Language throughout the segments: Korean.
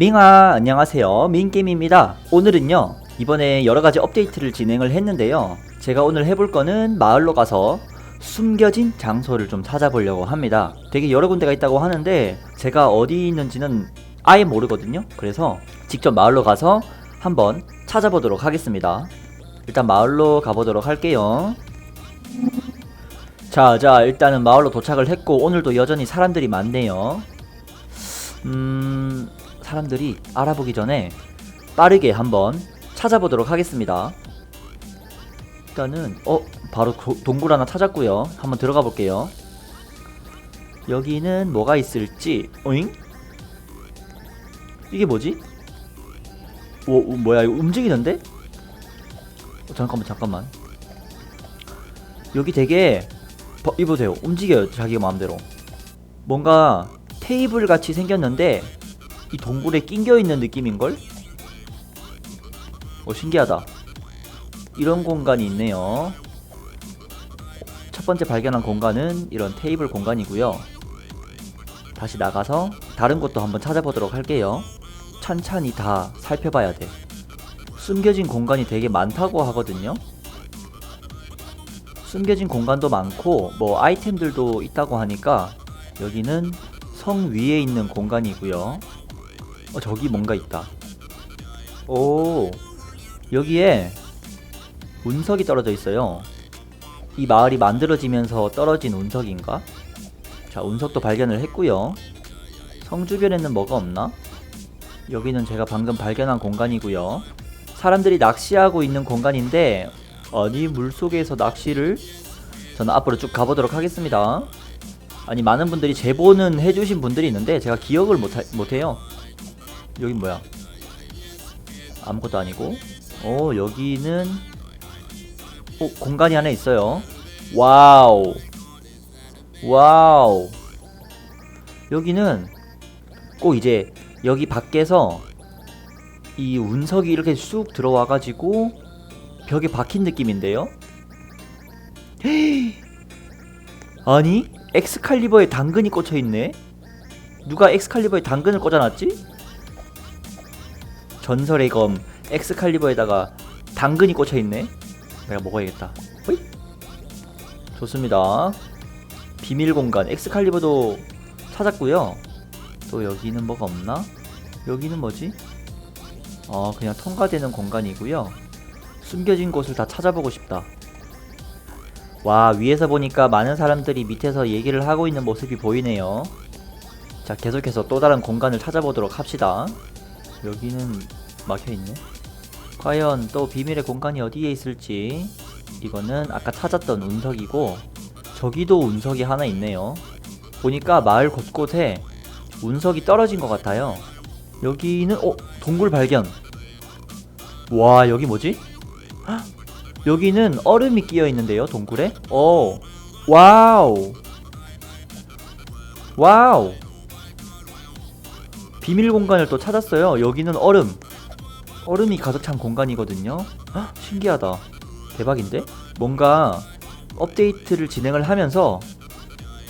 밍아 안녕하세요. 민게임입니다. 오늘은요 이번에 여러가지 업데이트를 진행을 했는데요. 제가 오늘 해볼 거는 마을로 가서 숨겨진 장소를 좀 찾아보려고 합니다. 되게 여러 군데가 있다고 하는데 제가 어디 있는지는 아예 모르거든요. 그래서 직접 마을로 가서 한번 찾아보도록 하겠습니다. 일단 마을로 가보도록 할게요. 자, 자, 일단은 마을로 도착을 했고, 오늘도 여전히 사람들이 많네요. 음, 사람들이 알아보기 전에 빠르게 한번 찾아보도록 하겠습니다. 일단은, 어, 바로 도- 동굴 하나 찾았고요. 한번 들어가 볼게요. 여기는 뭐가 있을지, 오잉? 이게 뭐지? 오, 오, 뭐야, 이거 움직이는데? 어, 잠깐만, 잠깐만. 여기 되게 버- 이보세요 움직여요 자기가 마음대로 뭔가 테이블 같이 생겼는데 이 동굴에 낑겨 있는 느낌인걸? 어 신기하다. 이런 공간이 있네요. 첫 번째 발견한 공간은 이런 테이블 공간이고요. 다시 나가서 다른 곳도 한번 찾아보도록 할게요. 찬찬히 다 살펴봐야 돼. 숨겨진 공간이 되게 많다고 하거든요. 숨겨진 공간도 많고 뭐 아이템들도 있다고 하니까 여기는 성 위에 있는 공간이고요. 어 저기 뭔가 있다. 오 여기에 운석이 떨어져 있어요. 이 마을이 만들어지면서 떨어진 운석인가? 자 운석도 발견을 했고요. 성 주변에는 뭐가 없나? 여기는 제가 방금 발견한 공간이고요. 사람들이 낚시하고 있는 공간인데 아니 물속에서 낚시를 저는 앞으로 쭉 가보도록 하겠습니다 아니 많은 분들이 제보는 해주신 분들이 있는데 제가 기억을 못하, 못해요 여긴 뭐야 아무것도 아니고 어 여기는 어 공간이 하나 있어요 와우 와우 여기는 꼭 이제 여기 밖에서 이 운석이 이렇게 쑥 들어와 가지고 벽에 박힌 느낌인데요? 아니 엑스칼리버에 당근이 꽂혀 있네. 누가 엑스칼리버에 당근을 꽂아놨지? 전설의 검 엑스칼리버에다가 당근이 꽂혀 있네. 내가 먹어야겠다. 호잇. 좋습니다. 비밀 공간 엑스칼리버도 찾았고요. 또 여기는 뭐가 없나? 여기는 뭐지? 어 그냥 통과되는 공간이고요. 숨겨진 곳을 다 찾아보고 싶다. 와, 위에서 보니까 많은 사람들이 밑에서 얘기를 하고 있는 모습이 보이네요. 자, 계속해서 또 다른 공간을 찾아보도록 합시다. 여기는 막혀 있네. 과연 또 비밀의 공간이 어디에 있을지. 이거는 아까 찾았던 운석이고, 저기도 운석이 하나 있네요. 보니까 마을 곳곳에 운석이 떨어진 것 같아요. 여기는, 어, 동굴 발견. 와, 여기 뭐지? 여기는 얼음이 끼어 있는데요, 동굴에? 오, 와우, 와우. 비밀 공간을 또 찾았어요. 여기는 얼음, 얼음이 가득 찬 공간이거든요. 헉, 신기하다, 대박인데? 뭔가 업데이트를 진행을 하면서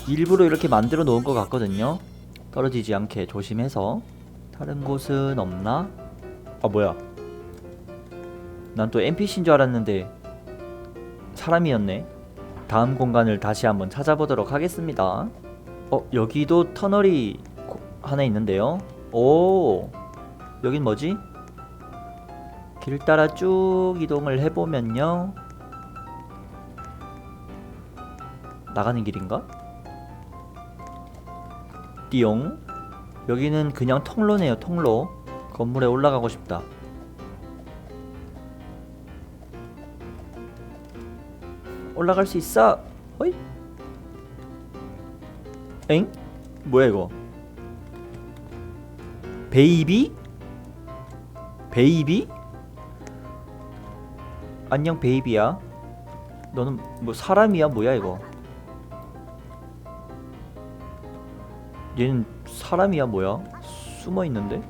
일부러 이렇게 만들어 놓은 것 같거든요. 떨어지지 않게 조심해서. 다른 곳은 없나? 아 뭐야? 난 또 NPC인 줄 알았는데 사람이었네. 다음 공간을 다시 한번 찾아보도록 하겠습니다. 어, 여기도 터널이 고- 하나 있는데요. 오, 여긴 뭐지? 길 따라 쭉 이동을 해보면요. 나가는 길인가? 띠용. 여기는 그냥 통로네요, 통로. 건물에 올라가고 싶다. 올라갈 수 있어. 어이? 엥? 뭐야 이거? 베이비? 베이비? 안녕 베이비야. 너는 뭐 사람이야 뭐야 이거? 얘는 사람이야 뭐야? 숨어 있는데?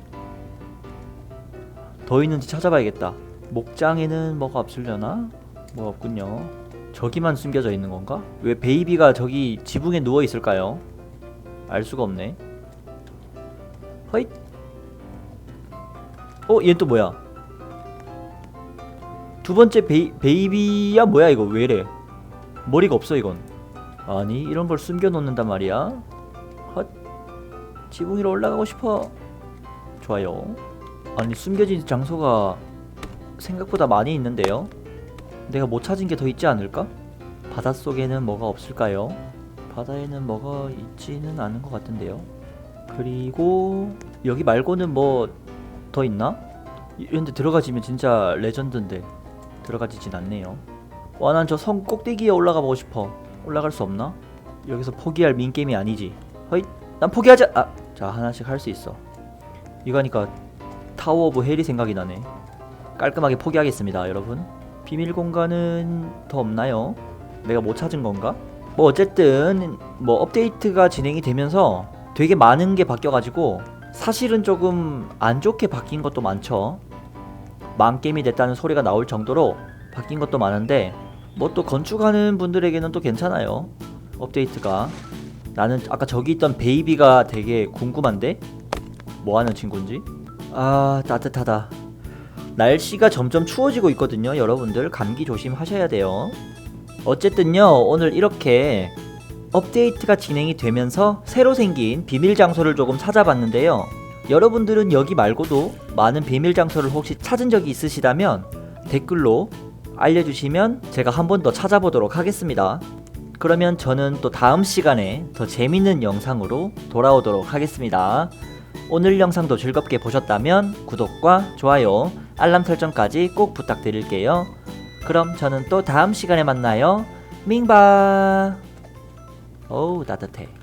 더 있는지 찾아봐야겠다. 목장에는 뭐가 없으려나? 뭐 없군요. 저기만 숨겨져 있는 건가? 왜 베이비가 저기 지붕에 누워 있을까요? 알 수가 없네. 허잇. 어, 얘 또 뭐야? 두 번째 베이, 베이비야 뭐야 이거 왜 이래? 머리가 없어 이건. 아니 이런 걸 숨겨 놓는단 말이야. 헛. 지붕 위로 올라가고 싶어. 좋아요. 아니 숨겨진 장소가 생각보다 많이 있는데요. 내가 못 찾은 게 더 있지 않을까? 바닷속에는 뭐가 없을까요? 바다에는 뭐가 있지는 않은 것 같은데요. 그리고 여기 말고는 뭐 더 있나? 이런데 들어가지면 진짜 레전드인데 들어가지진 않네요. 와 난 저 성 꼭대기에 올라가 보고 싶어. 올라갈 수 없나? 여기서 포기할 민 게임이 아니지. 허이, 난 포기하자. 아, 자 하나씩 할 수 있어. 이거 하니까 타워 오브 헬이 생각이 나네. 깔끔하게 포기하겠습니다, 여러분. 비밀 공간은 더 없나요? 내가 못 찾은 건가? 뭐 어쨌든 뭐 업데이트가 진행이 되면서 되게 많은 게 바뀌어가지고 사실은 조금 안 좋게 바뀐 것도 많죠. 망게임이 됐다는 소리가 나올 정도로 바뀐 것도 많은데 뭐 또 건축하는 분들에게는 또 괜찮아요. 업데이트가 나는 아까 저기 있던 베이비가 되게 궁금한데 뭐 하는 친구인지 아 따뜻하다. 날씨가 점점 추워지고 있거든요. 여러분들 감기 조심하셔야 돼요. 어쨌든요 오늘 이렇게 업데이트가 진행이 되면서 새로 생긴 비밀 장소를 조금 찾아봤는데요. 여러분들은 여기 말고도 많은 비밀 장소를 혹시 찾은 적이 있으시다면 댓글로 알려주시면 제가 한 번 더 찾아보도록 하겠습니다. 그러면 저는 또 다음 시간에 더 재밌는 영상으로 돌아오도록 하겠습니다. 오늘 영상도 즐겁게 보셨다면 구독과 좋아요, 알람 설정까지 꼭 부탁드릴게요. 그럼 저는 또 다음 시간에 만나요. 밍바. 어우 따뜻해.